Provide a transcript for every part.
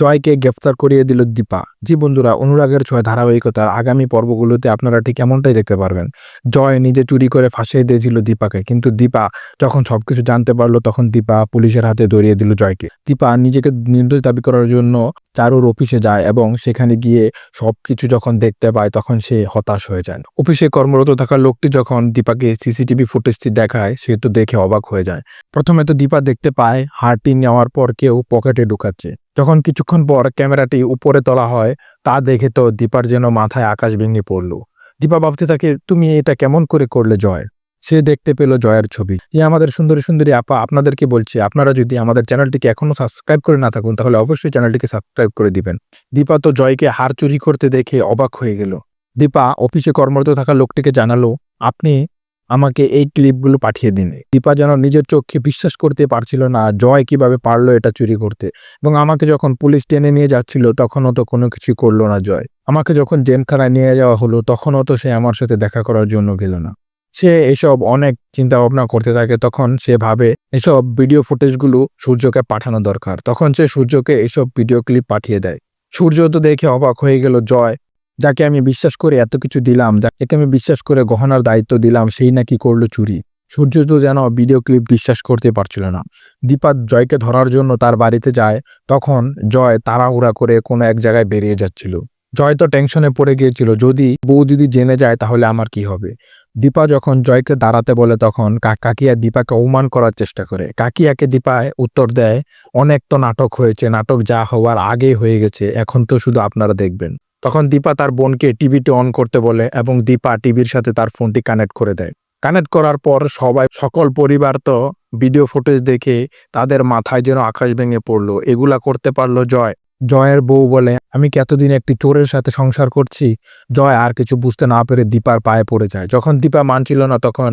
জয়কে গ্রেফতার করিয়ে দিল দীপা। জি বন্ধুরা, অনুরাগের ছয় ধারাবাহিকতার আগামী পর্বগুলোতে আপনারা ঠিক এমনটাই দেখতে পারবেন। জয় নিজে চুরি করে ফাঁসিয়ে দিয়েছিল দীপাকে, কিন্তু দীপা যখন সব কিছু জানতে পারল, তখন দীপা পুলিশের হাতে ধরিয়ে দিল জয়কে। দীপা নিজেকে নির্দোষ দাবি করার জন্য চারুর অফিসে যায় এবং সেখানে গিয়ে সব কিছু যখন দেখতে পায় তখন সে হতাশ হয়ে যায়। অফিসে কর্মরত থাকা লোকটি যখন দীপাকে সিসিটিভি ফুটেজটি দেখায়, সে তো দেখে অবাক হয়ে যায়। প্রথমে তো দীপা দেখতে পায়, হারটি নেওয়ার পর কেউ পকেটে ঢুকাচ্ছে। যখন কিছুক্ষণ পর ক্যামেরাটি উপরে তোলা হয়, তা দেখে তো দীপার যেন মাথায় আকাশ ভেঙে পড়ল। দীপা ভাবতে থাকে, তুমি এটা কেমন করে করলে, জয়? সে দেখতে পেল জয়ের ছবি। এই আমাদের সুন্দরী সুন্দরী আপা, আপনাদেরকে বলছি, আপনারা যদি আমাদের চ্যানেলটিকে এখনও সাবস্ক্রাইব করে না থাকুন, তাহলে অবশ্যই চ্যানেলটিকে সাবস্ক্রাইব করে দিবেন। দীপা তো জয়কে হার চুরি করতে দেখে অবাক হয়ে গেল। দীপা, অফিসে কর্মরত থাকা লোকটিকে জানালো, আপনি আমাকে এই ক্লিপগুলো পাঠিয়ে দিন। দীপা যেন নিজের চোখকে বিশ্বাস করতে পারছিল না, জয় কীভাবে পারল এটা চুরি করতে। এবং আমাকে যখন পুলিশ টেনে নিয়ে যাচ্ছিল, তখনও তো কোনো কিছু করল না জয়। আমাকে যখন জেলখানায় নিয়ে যাওয়া হলো, তখনও তো সে আমার সাথে দেখা করার জন্য গেল না। সে এসব অনেক চিন্তা ভাবনা করতে থাকে, তখন সে ভাবে এসব ভিডিও ফুটেজগুলো সূর্যকে পাঠানো দরকার। তখন সে সূর্যকে এসব ভিডিও ক্লিপ পাঠিয়ে দেয়। সূর্য তো দেখে অবাক হয়ে গেল, জয়, যাকে আমি বিশ্বাস করে এত কিছু দিলাম, যাকে আমি বিশ্বাস করে গহনার দায়িত্ব দিলাম, সেই নাকি করল চুরি। সূর্য তো যেন ভিডিও ক্লিপ বিশ্বাস করতে পারছিল না। দীপা জয়কে ধরার জন্য তার বাড়িতে যায়, তখন জয় তাড়াহুড়া করে কোনো এক জায়গায় বেরিয়ে যাচ্ছিল। জয় তো টেনশনে পড়ে গিয়েছিল, যদি বউ দিদি জেনে যায়, তাহলে আমার কি হবে? দীপা যখন জয়কে দাঁড়াতে বলে তখন কাকিয়া দীপাকে অপমান করার চেষ্টা করে। কাকিয়াকে দীপায় উত্তর দেয়, অনেক তো নাটক হয়েছে, নাটক যা হওয়ার আগেই হয়ে গেছে, এখন তো শুধু আপনারা দেখবেন। তখন দীপা তার বোনকে টিভিটি অন করতে বলে এবং দীপা টিভির সাথে তার ফোনটি কানেক্ট করে দেয়। কানেক্ট করার পর সবাই, সকল পরিবার তো ভিডিও ফুটেজ দেখে তাদের মাথায় যেন আকাশ ভেঙে পড়ল। এগুলা করতে পারল জয়। জয়ের বউ বলে, আমি কি এতদিন একটি চোরের সাথে সংসার করছি? জয় আর কিছু বুঝতে না পেরে দীপার পায়ে পড়ে যায়। যখন দীপা মানছিল না, তখন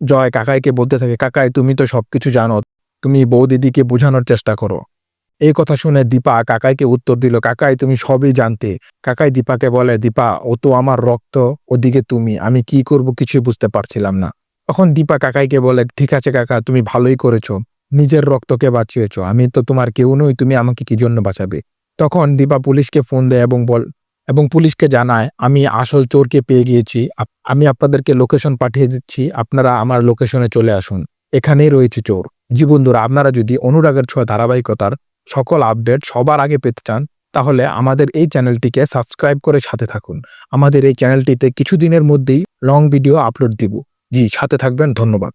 জয় কাকাইকে বলতে থাকে, কাকাই, তুমি তো সবকিছু জানো, তুমি বউ দিদিকে বোঝানোর চেষ্টা করো। এই কথা শুনে দীপা কাকাইকে উত্তর দিল, কাকাই, তুমি সবই জানতে। কাকাই দীপাকে বলে, দীপা, ও তো আমার রক্ত, ওদিকে তুমি, আমি কি করব কিছু বুঝতে পারছিলাম না। তখন দীপা কাকাইকে বলে, ঠিক আছে কাকা, তুমি ভালোই করেছ, নিজের রক্তকে বাঁচিয়েছ, আমি তো তোমার কেউ নই, তুমি আমাকে কি জন্য বাঁচাবে? তখন দীপা পুলিশকে ফোন দেয় এবং বল, এবং পুলিশকে জানায়, আমি আসল চোরকে পেয়ে গিয়েছি। আমি আপনাদেরকে লোকেশন পাঠিয়ে দিচ্ছি। আপনারা আমার লোকেশনে চলে আসুন। এখানেই রয়েছে চোর। জি বন্ধুরা, আপনারা যদি অনুরাগের ছোঁয়া ধারাবাহিকতার সকল আপডেট সবার আগে পেতে চান, তাহলে আমাদের এই চ্যানেলটিকে সাবস্ক্রাইব করে সাথে থাকুন। আমাদের এই চ্যানেলটিতে কিছুদিনের মধ্যেই লং ভিডিও আপলোড দিব। জি, সাথে থাকবেন। ধন্যবাদ।